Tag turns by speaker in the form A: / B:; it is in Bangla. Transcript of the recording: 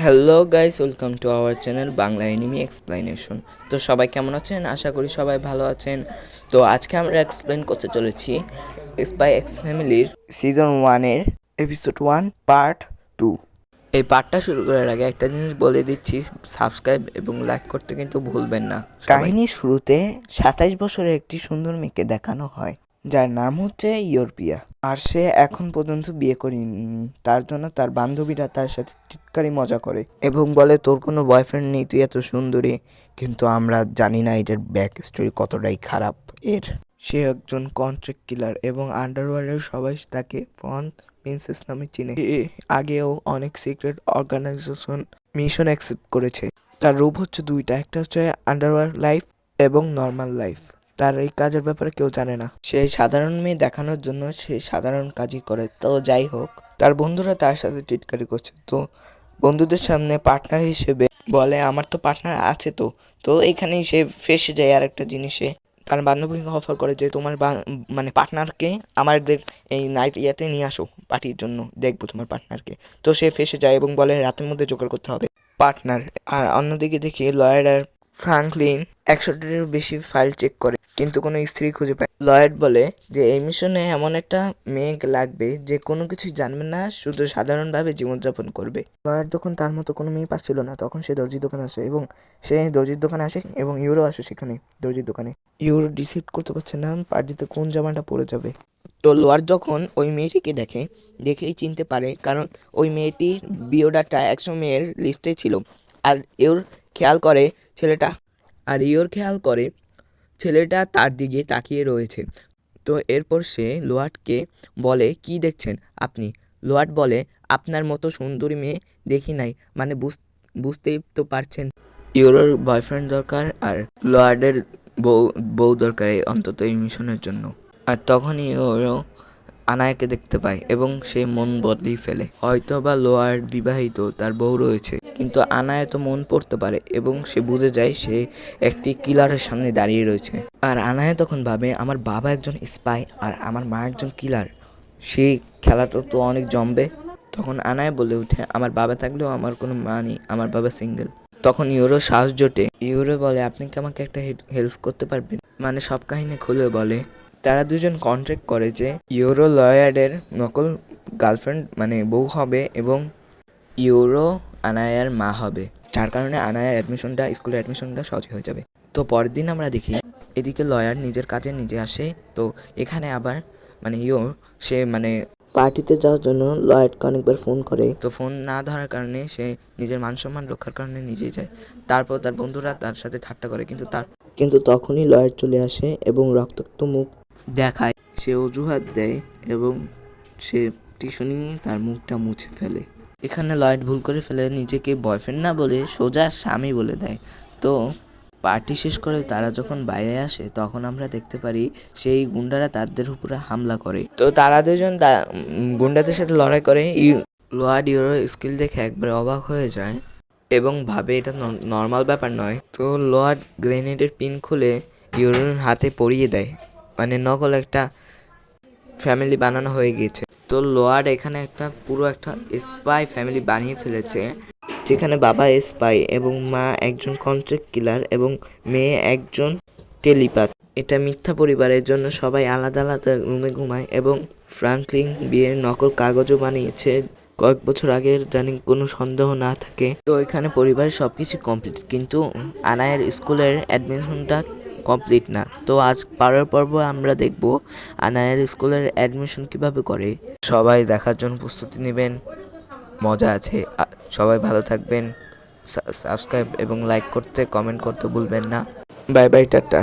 A: Hello guys welcome to our channel Bangla enemy explanation তো সবাই কেমন আছেন? আশা করি সবাই ভালো আছেন। তো আজকে আমরা এক্সপ্লেন করতে চলেছি স্পাই এক্স ফ্যামিলির সিজন ওয়ানের এপিসোড ওয়ান পার্ট টু এই পার্টটা শুরু করার আগে একটা জিনিস বলে দিচ্ছি সাবস্ক্রাইব এবং লাইক করতে কিন্তু ভুলবেন না কাহিনীর শুরুতে সাতাইশ বছরের একটি সুন্দর মেয়েকে দেখানো হয়। যার নাম হচ্ছে ইউরপিয়া আর সে এখন পর্যন্ত বিয়ে করেনি। তার জন্য তার বান্ধবীরা তার সাথে টিটকারি মজা করে। এবং বলে, তোর কোনো বয়ফ্রেন্ড নেই, তুই এত সুন্দরী। কিন্তু আমরা জানি না এটার ব্যাক স্টোরি কতটাই খারাপ এর। সে একজন কন্ট্রাক্ট কিলার এবং আন্ডারওয়ার্ল্ডের সবাই তাকে ফন প্রিন্সেস নামে চিনে। আগেও অনেক সিক্রেট অর্গানাইজেশন মিশন অ্যাকসেপ্ট করেছে। তার রূপ হচ্ছে দুইটা, একটা হচ্ছে আন্ডারওয়ার্ল্ড লাইফ এবং নর্মাল লাইফ তার এই কাজের ব্যাপারে কেউ জানে না। সে সাধারণ মেয়ে দেখানোর জন্য সে সাধারণ কাজই করে। তো যাই হোক, তার বন্ধুরা তার সাথে টিটকারি করছে। তো বন্ধুদের সামনে পার্টনার হিসেবে বলে, আমার তো পার্টনার আছে তো। তো এখানেই সে ফেসে যায় আর একটা জিনিসে। তার বান্ধবীকে অফার করে যে, তোমার মানে পার্টনারকে আমাদের এই নাইট ইয়াতে নিয়ে আসো পার্টির জন্য। দেখব তোমার পার্টনারকে। তো সে ফেসে যায় এবং বলে, রাতের মধ্যে জোগাড় করতে হবে। পার্টনার আর অন্যদিকে দেখি লয়ার আর ফ্রাঙ্কলিন একশোটিরও বেশি ফাইল চেক করে। কিন্তু কোনো স্ত্রী খুঁজে পায়। লয়েড বলে যে, এই মিশনে এমন একটা মেয়ে লাগবে যে, কোনো কিছুই জানবে না, শুধু সাধারণভাবে জীবনযাপন করবে। লয়েড তখন তার মতো কোনো মেয়ে পাচ্ছিল না। তখন সে দর্জির দোকানে আসে এবং সে দর্জির দোকানে আসে এবং ইউরো আসে সেখানে, দর্জির দোকানে। ইউরো ডিসাইড করতে পারছে না, পার্টিতে কোন জামাটা পরে যাবে। তো লোয়ার যখন ওই মেয়েটিকে দেখে, দেখেই চিনতে পারে, কারণ ওই মেয়েটির বিওডাটা একশো মেয়ের লিস্টে ছিল। আর ইওর খেয়াল করে, ছেলেটা। আর ইওর খেয়াল করে ছেলেটা তার দিকে তাকিয়ে রয়েছে। তো এরপর সে লোয়াটকে বলে, কি দেখছেন আপনি? লোয়াট বলে, আপনার মতো সুন্দরী মেয়ে দেখি নাই। মানে বুঝ- বুঝতেই তো পারছেন। ইউরোর বয়ফ্রেন্ড দরকার আর লোয়ার্ডের বউ বউ দরকার এই অন্তত এই মিশনের জন্য। আর তখনই ইউরো আনায়াকে দেখতে পায় এবং সে মন বদলেই ফেলে। হয়তো বা লোয়ার বিবাহিত, তার বউ রয়েছে। কিন্তু আনায় তো মন পড়তে পারে এবং সে বুঝে যায় সে একটি কিলারের সামনে দাঁড়িয়ে রয়েছে। আর আনায় তখন ভাবে, আমার বাবা একজন স্পাই আর আমার মা একজন কিলার। সেই খেলাটা তো অনেক জমবে। তখন আনায় বলে ওঠে, আমার বাবা থাকলেও আমার কোনো মা নেই, আমার বাবা সিঙ্গেল। তখন ইউরো সাহস জোটে, ইউরো বলে, আপনি কি আমাকে একটা হেল্প করতে পারবেন? মানে সব কাহিনী খুলে বলে, তারা দুজন কন্ট্রাক্ট করে যে ইউরো লয়ার্ডের নকল গার্লফ্রেন্ড মানে বউ হবে এবং ইউরো আনায়ার মা হবে যার কারণে আনায়ার অ্যাডমিশনটা স্কুলের অ্যাডমিশনটা সহজ হয়ে যাবে। তো পরের দিন আমরা দেখি এদিকে লয়ার নিজের কাজে নিজে আসে তো এখানে আবার মানে ইও সে মানে পার্টিতে যাওয়ার জন্য লয়েডকে অনেকবার ফোন করে। তো ফোন না ধরার কারণে সে নিজের মান সম্মান রক্ষার কারণে নিজেই যায়। তারপর তার বন্ধুরা তার সাথে ঠাট্টা করে কিন্তু তার কিন্তু তখনই লয়েড চলে আসে এবং রক্তাক্ত মুখ দেখায়। সে অজুহাত দেয় এবং সে টিউশনি তার মুখটা মুছে ফেলে। এখানে লয়েড ভুল করে ফেলে নিজেকে বয়ফ্রেন্ড না বলে সোজা স্বামী বলে দেয়। তো পার্টি শেষ করে তারা যখন বাইরে আসে, তখন আমরা দেখতে পারি সেই গুন্ডারা তাদের উপরে হামলা করে। তো তারা দুজন গুন্ডাদের সাথে লড়াই করে। লোয়ার্ড ইউরো স্কিল দেখে একবারে অবাক হয়ে যায় এবং ভাবে এটা নর্মাল ব্যাপার নয়। তো লোয়ার্ড গ্রেনেডের পিন খুলে ইউরোর হাতে পরিয়ে দেয়। মানে নকল একটা ফ্যামিলি বানানো হয়ে গিয়েছে। তো লোয়ার এখানে একটা পুরো একটা স্পাই ফ্যামিলি বানিয়ে ফেলেছে, যেখানে বাবা স্পাই এবং মা একজন কন্ট্রাক্ট কিলার এবং মেয়ে একজন টেলিপাথ এটা মিথ্যা পরিবারের জন্য সবাই আলাদা আলাদা রুমে ঘুমায় এবং ফ্রাঙ্কলিন বিয়ের নকল কাগজও বানিয়েছে। কয়েক বছর আগের জানি কোনো সন্দেহ না থাকে। তো এখানে পরিবারের সব কিছু কমপ্লিট কিন্তু আনায়ের স্কুলের অ্যাডমিশনটা কমপ্লিট না। তো আজ পরের পর্ব আমরা দেখব আনায়ের স্কুলের অ্যাডমিশন কীভাবে করে। সবাই দেখার জন্য প্রস্তুতি নেবেন। মজা আছে। সবাই ভালো থাকবেন। সাবস্ক্রাইব এবং লাইক করতে, কমেন্ট করতে ভুলবেন না। Bye bye, tata.